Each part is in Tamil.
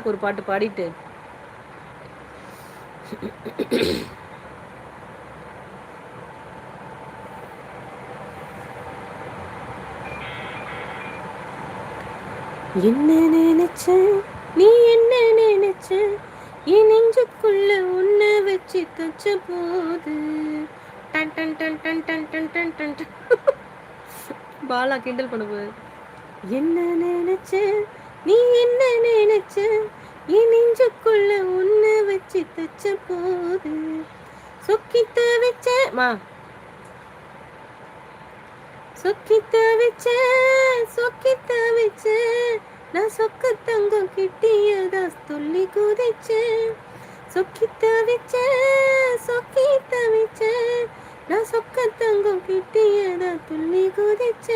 ஒரு பாட்டு பாடிட்டு. என்ன நினைச்ச? நீ என்ன நினைச்ச? என் நெஞ்சுக்குள்ள உன்னை வச்சு தச்ச போது டன் டன் டன் டன் டன் டன் டன் டன். பாலா கிண்டல் பண்ண போது என்ன நினைச்ச? நீ என்ன நினைச்ச? என் நெஞ்சுக்குள்ள உன்னை வச்சு தச்ச போது. சொக்கித்த வச்ச மா. சொக்கித்த வச்ச சொக்கித்த வச்ச. நான் சொக்க தங்கம் கிட்டியதா துள்ளி குதிச்சேன். சொக்கித்த வச்சேன் சொக்கித்த வச்ச நான் சொக்க தங்கம் கிட்டியதா துள்ளி குதிச்ச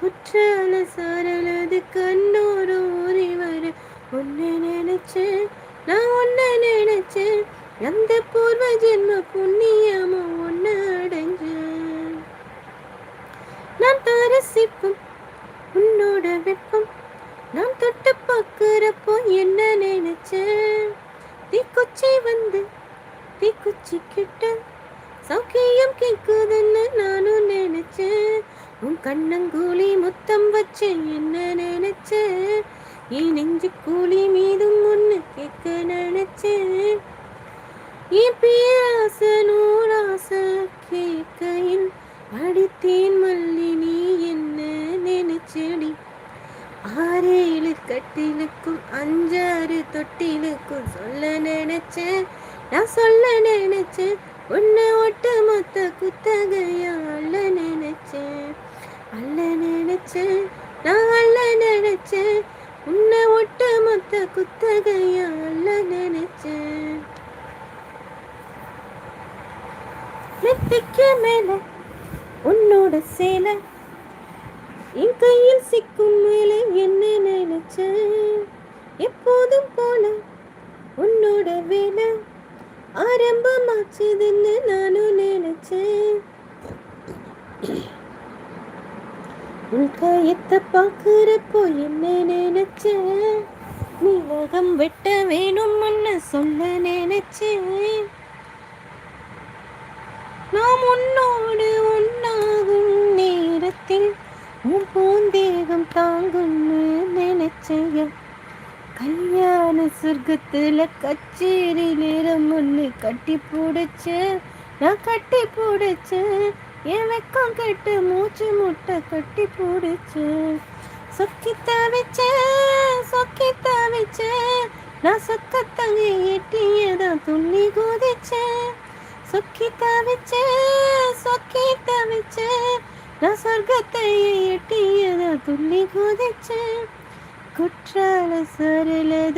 குற்றால சாரலது கண்ணோரு ஊறி வர. ஒன்னு நினைச்சேன் நான் ஒன்று நினைச்சேன் அந்த பூர்வ ஜென்ம புண்ணியமும் ஒன்று அடைஞ்சேன் நான் தரசிப்பும் உன்னோட வெப்பம். நான் தொட்டு பார்க்கிறப்போ என்ன நினைச்சேன் தீக்குச்சி வந்து தீக்குச்சி கிட்ட சௌக்கியம் கேட்குதுன்னு நானும் நினைச்சேன் உன் கண்ணங்கூலி முத்தம் வச்சு என்ன நினைச்ச? என் நெஞ்சு கூலி மீதும் ஒன்று கேட்க நினைச்ச? என் பேராச நூறாச கேட்கையில் அடித்தேன் மல்லி நீ என்ன நினைச்சடி? ஆறேழு கட்டிலுக்கும் அஞ்சாறு தொட்டிலுக்கும் சொல்ல நினைச்சேன் நான் சொல்ல நினைச்சேன் உன்னை ஒட்டு மொத்த குத்தகையா அள்ள நினைச்சேன் அள்ள நினைச்சேன் நான் நினைச்சேன். உன்னை ஒட்டு மொத்த குத்தகையால நினைச்சேன். நெத்திக்கு மேல உன்னோட சேலை என் கையில் சிக்கும் மேல என்ன நினைச்சேன். எப்போதும் போல உன்னோட வேலை ஆரம்பமாச்சதுன்னு நான் நினைச்சேன் ஆகாயத்தை பார்க்குறப்போ என்ன நினைச்ச? நீ நகம் வெட்ட வேணும்னு சொல்ல நினைச்சேன் நாம் உன்னோடு ஒன்னாகும் நேரத்தில் உன் பூந்தேகம் தாங்கும்னு நினைச்சேன். கல்யாண சொர்க்கத்துல கச்சேரி நேரம் கட்டி பிடிச்ச நான் கட்டி பிடிச்சேன் என் வெக்கம் கெட்டு மூச்சு முட்டை கட்டி போடுச்ச. சொக்கி தவிச்ச சொக்கி தவிச்ச நான் சொக்கத்தங்க தங்க எட்டியதான் துள்ளி குதிச்ச சொக்கி தவிச்ச சொக்கி தவிச்ச நான் சொர்க்கத்தை எட்டியதான் துள்ளி குதிச்ச குற்றால சரலது